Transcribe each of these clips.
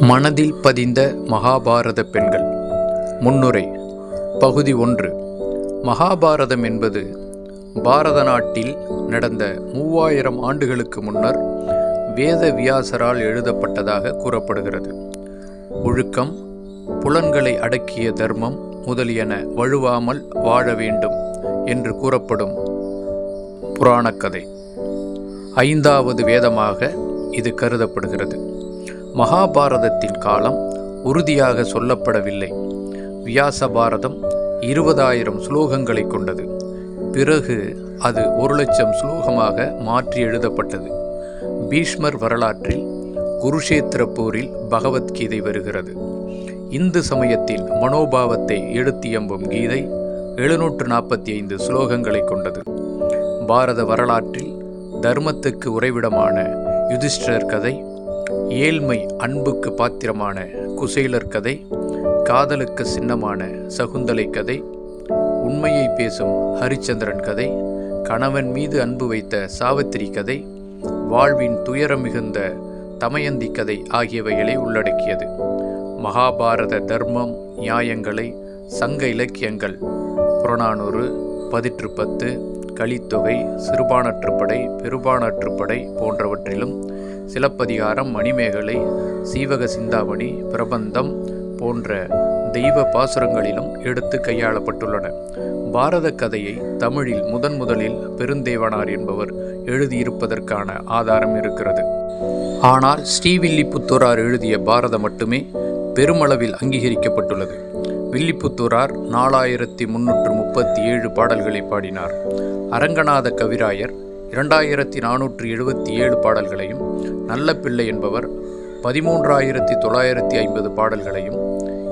மனதில் பதிந்த மகாபாரத பெண்கள். முன்னுரை பகுதி ஒன்று. மகாபாரதம் என்பது பாரத நாட்டில் நடந்த மூவாயிரம் ஆண்டுகளுக்கு முன்னர் வேத வியாசரால் எழுதப்பட்டதாக கூறப்படுகிறது. ஒழுக்கம் புலன்களை அடக்கிய தர்மம் முதலியன வழுவாமல் வாழ வேண்டும் என்று கூறப்படும் புராணக்கதை. ஐந்தாவது வேதமாக இது கருதப்படுகிறது. மகாபாரதத்தின் காலம் உறுதியாக சொல்லப்படவில்லை. வியாச பாரதம் இருபதாயிரம் ஸ்லோகங்களை கொண்டது. பிறகு அது ஒரு லட்சம் ஸ்லோகமாக மாற்றி எழுதப்பட்டது. பீஷ்மர் வரலாற்றில் குருஷேத்திர போரில் பகவத்கீதை வருகிறது. இந்து சமயத்தின் மனோபாவத்தை எடுத்தியம்பும் கீதை எழுநூற்று நாற்பத்தி ஐந்து ஸ்லோகங்களை கொண்டது. பாரத வரலாற்றில் தர்மத்துக்கு உறைவிடமான யுதிஷ்டர் கதை ஏழ்மை அன்புக்கு பாத்திரமான குசேலர் கதை காதலுக்கு சின்னமான சகுந்தலை கதை உண்மையை பேசும் ஹரிச்சந்திரன் கதை கணவன் மீது அன்பு வைத்த சாவித்திரி கதை வாழ்வின் துயரம் மிகுந்த தமயந்தி கதை ஆகியவைகளை உள்ளடக்கியது. மகாபாரத தர்மம் நியாயங்களை சங்க இலக்கியங்கள் புறநானூறு பதிற்றுப்பத்து கலித்தொகை சிறுபானற்றுப்படை பெருபானற்றுப்படை போன்றவற்றிலும் சிலப்பதிகாரம் மணிமேகலை சீவக சிந்தாமணி பிரபந்தம் போன்ற தெய்வ பாசுரங்களிலும் எடுத்து கையாளப்பட்டுள்ளன. பாரத கதையை தமிழில் முதன் முதலில் பெருந்தேவனார் என்பவர் எழுதியிருப்பதற்கான ஆதாரம் இருக்கிறது. ஆனால் ஸ்ரீவில்லிபுத்தூரார் எழுதிய பாரதம் மட்டுமே பெருமளவில் அங்கீகரிக்கப்பட்டுள்ளது. வில்லிபுத்தூரார் நாலாயிரத்தி முன்னூற்று முப்பத்தி ஏழு பாடல்களை பாடினார். அரங்கநாத கவிராயர் இரண்டாயிரத்தி நானூற்று எழுபத்தி ஏழு பாடல்களையும் நல்ல பிள்ளை என்பவர் பதிமூன்றாயிரத்தி தொள்ளாயிரத்தி ஐம்பது பாடல்களையும்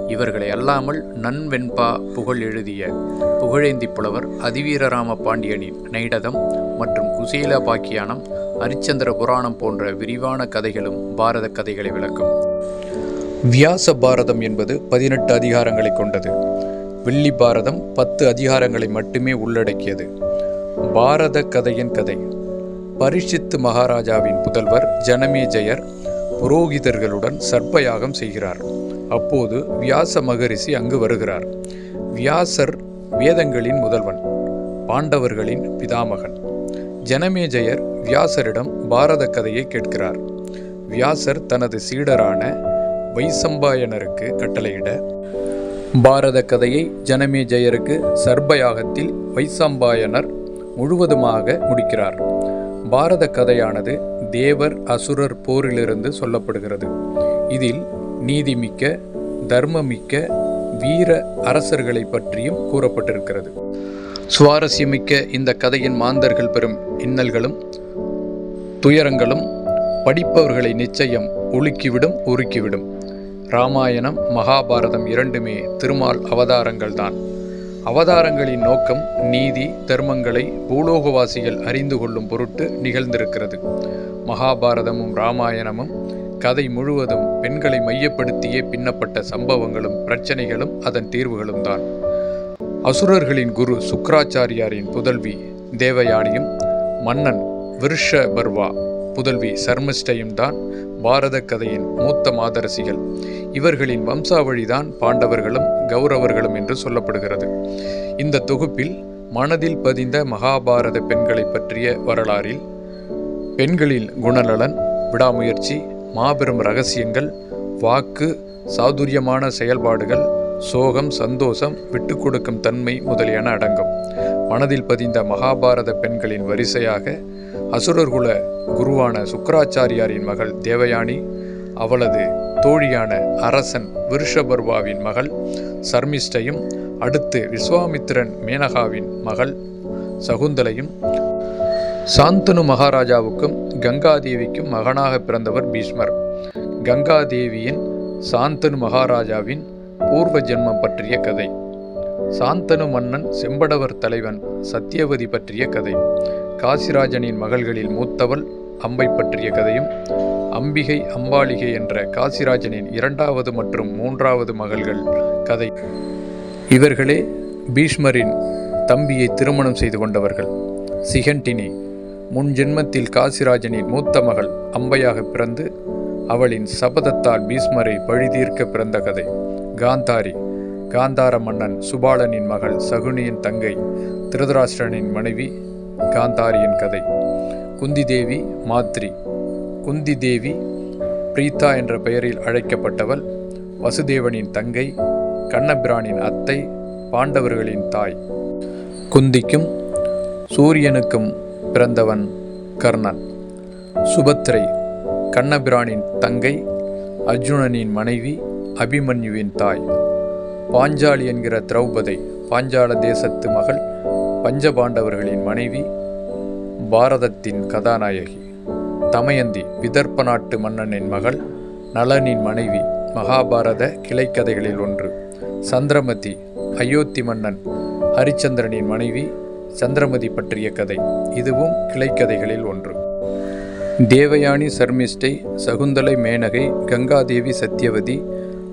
இவர்களை அல்லாமல் நன்வெண்பா புகழ் எழுதிய புகழேந்தி புலவர் அதிவீரராம பாண்டியனின் நைடதம் மற்றும் குசீல பாக்கியானம் அரிச்சந்திர புராணம் போன்ற விரிவான கதைகளும் பாரத கதைகளை விளக்கும். வியாச பாரதம் என்பது பதினெட்டு அதிகாரங்களை கொண்டது. வெள்ளி பாரதம் பத்து அதிகாரங்களை மட்டுமே உள்ளடக்கியது. பாரத கதையின் கதை. பரிஷித்து மகாராஜாவின் புதல்வர் ஜனமேஜயர் புரோகிதர்களுடன் சர்ப்பயாகம் செய்கிறார். அப்போது வியாச மகரிஷி அங்கு வருகிறார். வியாசர் வேதங்களின் முதல்வன் பாண்டவர்களின் பிதாமகன். ஜனமேஜயர் வியாசரிடம் பாரத கதையை கேட்கிறார். வியாசர் தனது சீடரான வைசம்பாயனருக்கு கட்டளையிட பாரத கதையை ஜனமேஜயருக்கு சர்பயாகத்தில் வைசம்பாயனர் முழுவதுமாக முடிக்கிறார். பாரத கதையானது தேவர் அசுரர் போரிலிருந்து சொல்லப்படுகிறது. இதில் நீதிமிக்க தர்மமிக்க வீர அரசர்களை பற்றியும் கூறப்பட்டிருக்கிறது. சுவாரஸ்யமிக்க இந்த கதையின் மாந்தர்கள் பெறும் இன்னல்களும் துயரங்களும் படிப்பவர்களை நிச்சயம் உலுக்கிவிடும் உருக்கிவிடும். ராமாயணம் மகாபாரதம் இரண்டுமே திருமால் அவதாரங்கள்தான். அவதாரங்களின் நோக்கம் நீதி தர்மங்களை பூலோகவாசிகள் அறிந்து கொள்ளும் பொருட்டு நிகழ்ந்திருக்கிறது. மகாபாரதமும் ராமாயணமும் கதை முழுவதும் பெண்களை மையப்படுத்தியே பின்னப்பட்ட சம்பவங்களும் பிரச்சனைகளும் அதன் தீர்வுகளும் தான். அசுரர்களின் குரு சுக்கராச்சாரியாரின் புதல்வி தேவயானியும் மன்னன் விருஷபர்வா புதல்வி சர்மிஷ்டையும் தான் பாரத கதையின் மூத்த மாதரசிகள். இவர்களின் வம்சாவழிதான் பாண்டவர்களும் கௌரவர்களும் என்று சொல்லப்படுகிறது. இந்த தொகுப்பில் மனதில் பதிந்த மகாபாரத பெண்களை பற்றிய வரலாறில் பெண்களில் குணநலன் விடாமுயற்சி மாபெரும் ரகசியங்கள் வாக்கு சாதுரியமான செயல்பாடுகள் சோகம் சந்தோஷம் விட்டு கொடுக்கும் தன்மை முதலியன அடங்கும். மனதில் பதிந்த மகாபாரத பெண்களின் வரிசையாக அசுரர்குல குருவான சுக்கராச்சாரியாரின் மகள் தேவயானி அவளது தோழியான அரசன் விருஷபர்வாவின் மகள் சர்மிஷ்டையும் அடுத்து விஸ்வாமித்திரன் மேனகாவின் மகள் சகுந்தலையும் சாந்தனு மகாராஜாவுக்கும் கங்காதேவிக்கும் மகனாக பிறந்தவர் பீஷ்மர். கங்காதேவியின் சாந்தனு மகாராஜாவின் பூர்வ ஜென்மம் பற்றிய கதை. சாந்தனு மன்னன் செம்படவர் தலைவன் சத்தியவதி பற்றிய கதை. காசிராஜனின் மகள்களில் மூத்தவள் அம்பை பற்றிய கதையும் அம்பிகை அம்பாளிகை என்ற காசிராஜனின் இரண்டாவது மற்றும் மூன்றாவது மகள்கள் கதை. இவர்களே பீஷ்மரின் தம்பியை திருமணம் செய்து கொண்டவர்கள். சிகண்டினி முன் ஜென்மத்தில் காசிராஜனின் மூத்த மகள் அம்பையாக பிறந்து அவளின் சபதத்தால் பீஷ்மரை பழிதீர்க்க பிறந்த கதை. காந்தாரி காந்தார மன்னன் சுபாலனின் மகள் சகுனியின் தங்கை திருதராஷ்டிரனின் மனைவி காந்தாரியின் கதை. குந்தி தேவி மாத்ரி. குந்தி தேவி பிரீதா என்ற பெயரில் அழைக்கப்பட்டவள் வசுதேவனின் தங்கை கண்ணபிரானின் அத்தை பாண்டவர்களின் தாய். குந்திக்கும் சூரியனுக்கும் பிறந்தவன் கர்ணன். சுபத்திரை கண்ணபிரானின் தங்கை அர்ஜுனனின் மனைவி அபிமன்யுவின் தாய். பாஞ்சாலி என்கிற திரௌபதை பாஞ்சால தேசத்து மகள் பஞ்சபாண்டவர்களின் மனைவி பாரதத்தின் கதாநாயகி. தமயந்தி விதர்ப்ப நாட்டு மன்னனின் மகள். நளனின் மனைவி மகாபாரத கிளைக்கதைகளில் ஒன்று. சந்திரமதி அயோத்தி மன்னன். ஹரிச்சந்திரனின் மனைவி சந்திரமதி பற்றிய கதை. இதுவும் கிளைக்கதைகளில் ஒன்று. தேவயானி சர்மிஷ்டை சகுந்தலை மேனகை கங்காதேவி சத்யவதி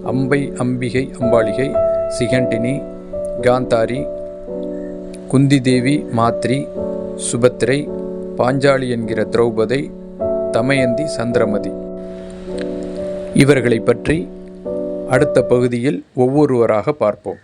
அம்பை அம்பிகை அம்பாளிகை சிகண்டினி காந்தாரி குந்திதேவி மாத்ரி சுபத்திரை பாஞ்சாலி என்கிற திரௌபதை தமயந்தி சந்திரமதி. இவர்களை பற்றி அடுத்த பகுதியில் ஒவ்வொருவராக பார்ப்போம்.